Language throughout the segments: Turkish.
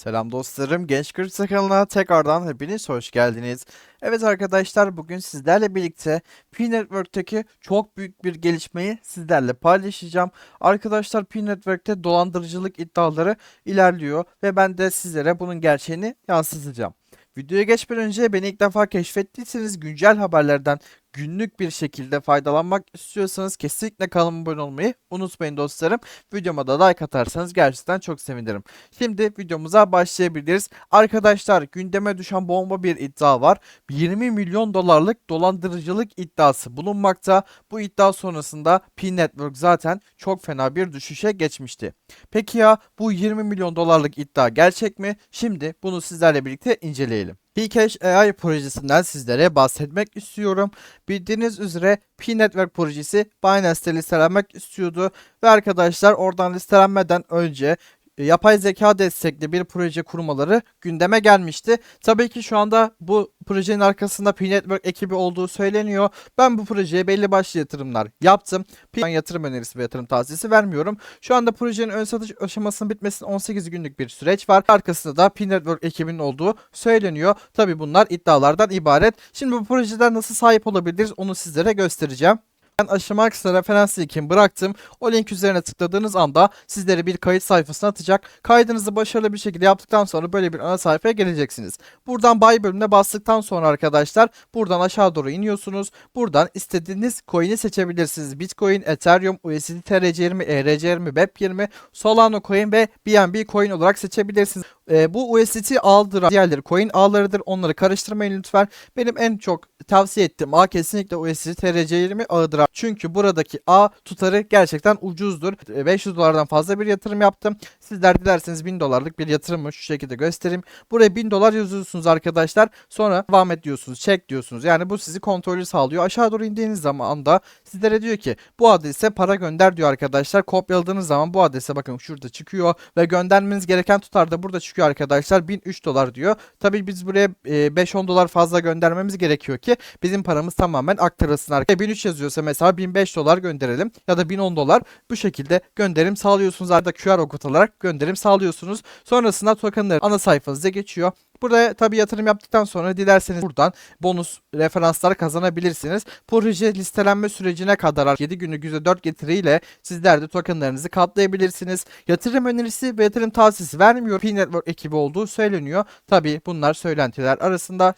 Selam dostlarım, Genç Kırsa kanalına tekrardan hepiniz hoş geldiniz. Evet arkadaşlar bugün sizlerle birlikte P-Network'teki çok büyük bir gelişmeyi sizlerle paylaşacağım. Arkadaşlar P-Network'te dolandırıcılık iddiaları ilerliyor ve ben de sizlere bunun gerçeğini yansıtacağım. Videoya geçmeden önce beni ilk defa keşfettiyseniz güncel haberlerden günlük bir şekilde faydalanmak istiyorsanız kesinlikle kanalıma abone olmayı unutmayın dostlarım. Videoma da like atarsanız gerçekten çok sevinirim. Şimdi videomuza başlayabiliriz. Arkadaşlar gündeme düşen bomba bir iddia var. 20 milyon dolarlık dolandırıcılık iddiası bulunmakta. Bu iddia sonrasında P Network zaten çok fena bir düşüşe geçmişti. Peki ya bu 20 milyon dolarlık iddia gerçek mi? Şimdi bunu sizlerle birlikte inceleyelim. Pcash AI projesinden sizlere bahsetmek istiyorum. Bildiğiniz üzere P-Network projesi Binance'te listelenmek istiyordu ve arkadaşlar oradan listelenmeden önce yapay zeka destekli bir proje kurmaları gündeme gelmişti. Tabii ki şu anda bu projenin arkasında P-Network ekibi olduğu söyleniyor. Ben bu projeye belli başlı yatırımlar yaptım. Ben yatırım önerisi ve yatırım tavsiyesi vermiyorum. Şu anda projenin ön satış aşamasının bitmesine 18 günlük bir süreç var. Arkasında da P-Network ekibinin olduğu söyleniyor. Tabii bunlar iddialardan ibaret. Şimdi bu projeden nasıl sahip olabiliriz onu sizlere göstereceğim. Ben aşama kısmına referans linkimi bıraktım. O link üzerine tıkladığınız anda sizleri bir kayıt sayfasına atacak. Kaydınızı başarılı bir şekilde yaptıktan sonra böyle bir ana sayfaya geleceksiniz. Buradan buy bölümüne bastıktan sonra arkadaşlar buradan aşağı doğru iniyorsunuz. Buradan istediğiniz coin'i seçebilirsiniz. Bitcoin, Ethereum, USDT TRC20, ERC20, BEP20, Solana coin ve BNB coin olarak seçebilirsiniz. Ee, bu USDT ağıdır. Diğerleri coin ağlarıdır. Onları karıştırmayın lütfen. Benim en çok tavsiye ettiğim ağ kesinlikle USDT TRC20 ağıdır. Çünkü buradaki ağ tutarı gerçekten ucuzdur. Ee, 500 dolardan fazla bir yatırım yaptım. Sizler dilerseniz 1000 dolarlık bir yatırımı şu şekilde göstereyim. Buraya 1000 dolar yazıyorsunuz arkadaşlar. Sonra devam et diyorsunuz. Check diyorsunuz. Yani bu sizi kontrolü sağlıyor. Aşağı doğru indiğiniz zaman da sizlere diyor ki bu adrese para gönder diyor arkadaşlar. Kopyaladığınız zaman bu adrese bakın şurada çıkıyor ve göndermeniz gereken tutar da burada çıkıyor arkadaşlar. 1003 dolar diyor. Tabii biz buraya e, 5-10 dolar fazla göndermemiz gerekiyor ki bizim paramız tamamen aktarılsın arkadaşlar. 1003 yazıyorsa mesela 1005 dolar gönderelim ya da 1010 dolar bu şekilde gönderim sağlıyorsunuz. Arada QR okutarak gönderim sağlıyorsunuz. Sonrasında tokenları ana sayfanıza geçiyor. Burada tabi yatırım yaptıktan sonra dilerseniz buradan bonus referanslar kazanabilirsiniz. Proje listelenme sürecine kadar 7 günlük %4 getiriyle sizler de tokenlarınızı katlayabilirsiniz. Yatırım önerisi ve yatırım tavsiyesi vermiyor. P-Network ekibi olduğu söyleniyor. Tabi bunlar söylentiler arasında.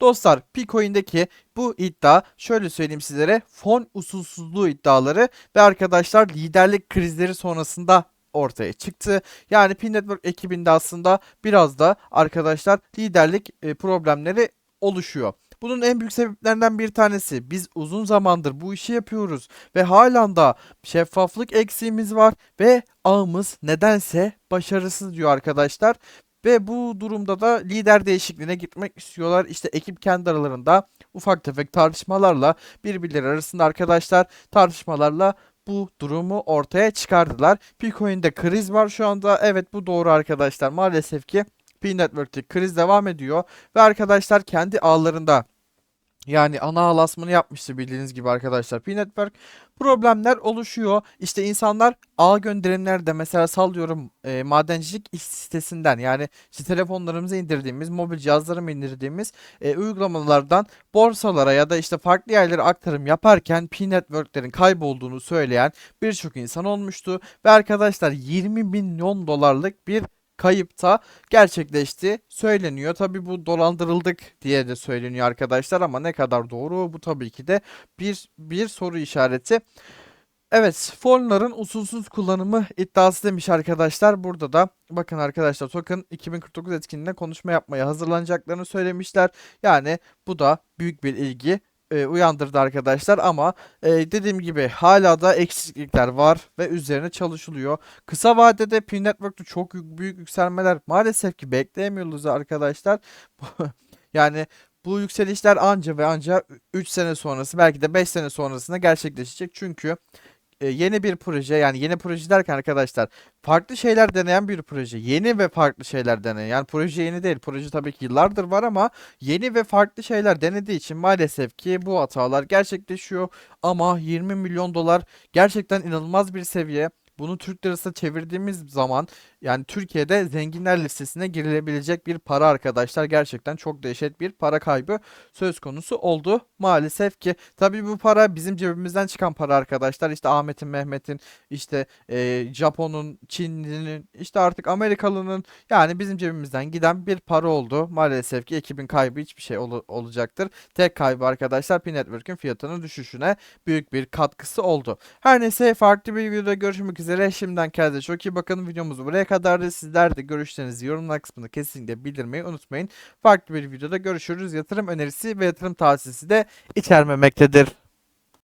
Dostlar Picoin'deki bu iddia şöyle söyleyeyim sizlere fon usulsüzlüğü iddiaları ve arkadaşlar liderlik krizleri sonrasında ortaya çıktı. Yani P-Network ekibinde aslında biraz da arkadaşlar liderlik e, problemleri oluşuyor. Bunun en büyük sebeplerinden bir tanesi biz uzun zamandır bu işi yapıyoruz ve halen da şeffaflık eksiğimiz var ve ağımız nedense başarısız diyor arkadaşlar. Ve bu durumda da lider değişikliğine gitmek istiyorlar. İşte ekip kendi aralarında ufak tefek tartışmalarla birbirleri arasında arkadaşlar tartışmalarla bu durumu ortaya çıkardılar. Picoin'de kriz var şu anda. Evet bu doğru arkadaşlar. Maalesef ki P-Network'te kriz devam ediyor. Ve arkadaşlar kendi ağlarında yani ana ağlasmanı yapmıştı bildiğiniz gibi arkadaşlar. P-Network problemler oluşuyor. İşte insanlar ağ gönderimlerde mesela sallıyorum e, madencilik sitesinden yani işte telefonlarımıza indirdiğimiz, mobil cihazlarımıza indirdiğimiz e, uygulamalardan borsalara ya da işte farklı yerlere aktarım yaparken P-Network'lerin kaybolduğunu söyleyen birçok insan olmuştu. Ve arkadaşlar 20 milyon dolarlık bir kayıpta gerçekleşti söyleniyor. Tabi bu dolandırıldık diye de söyleniyor arkadaşlar ama ne kadar doğru bu tabii ki de bir bir soru işareti. Evet, fonların usulsüz kullanımı iddiası demiş arkadaşlar. Burada da bakın arkadaşlar token 2049 etkinliğine konuşma yapmaya hazırlanacaklarını söylemişler. Yani bu da büyük bir ilgi e, uyandırdı arkadaşlar ama e, dediğim gibi hala da eksiklikler var ve üzerine çalışılıyor. Kısa vadede P Network'ta çok yük- büyük yükselmeler maalesef ki bekleyemiyoruz arkadaşlar. yani bu yükselişler anca ve anca 3 sene sonrası belki de 5 sene sonrasında gerçekleşecek. Çünkü e, yeni bir proje yani yeni proje derken arkadaşlar farklı şeyler deneyen bir proje. Yeni ve farklı şeyler deneyen. Yani proje yeni değil. Proje tabii ki yıllardır var ama yeni ve farklı şeyler denediği için maalesef ki bu hatalar gerçekleşiyor. Ama 20 milyon dolar gerçekten inanılmaz bir seviye. Bunu Türk lirasına çevirdiğimiz zaman yani Türkiye'de zenginler listesine girilebilecek bir para arkadaşlar. Gerçekten çok dehşet bir para kaybı söz konusu oldu maalesef ki. Tabii bu para bizim cebimizden çıkan para arkadaşlar. İşte Ahmet'in, Mehmet'in, işte e, Japon'un, Çinli'nin, işte artık Amerikalı'nın yani bizim cebimizden giden bir para oldu. Maalesef ki ekibin kaybı hiçbir şey ol- olacaktır. Tek kaybı arkadaşlar P-Network'ün fiyatının düşüşüne büyük bir katkısı oldu. Her neyse farklı bir videoda görüşmek üzere. Şimdiden kendinize çok iyi bakın. Videomuz buraya kadardı. Sizler de görüşlerinizi yorumlar kısmında kesinlikle bildirmeyi unutmayın. Farklı bir videoda görüşürüz. Yatırım önerisi ve yatırım tavsiyesi de içermemektedir.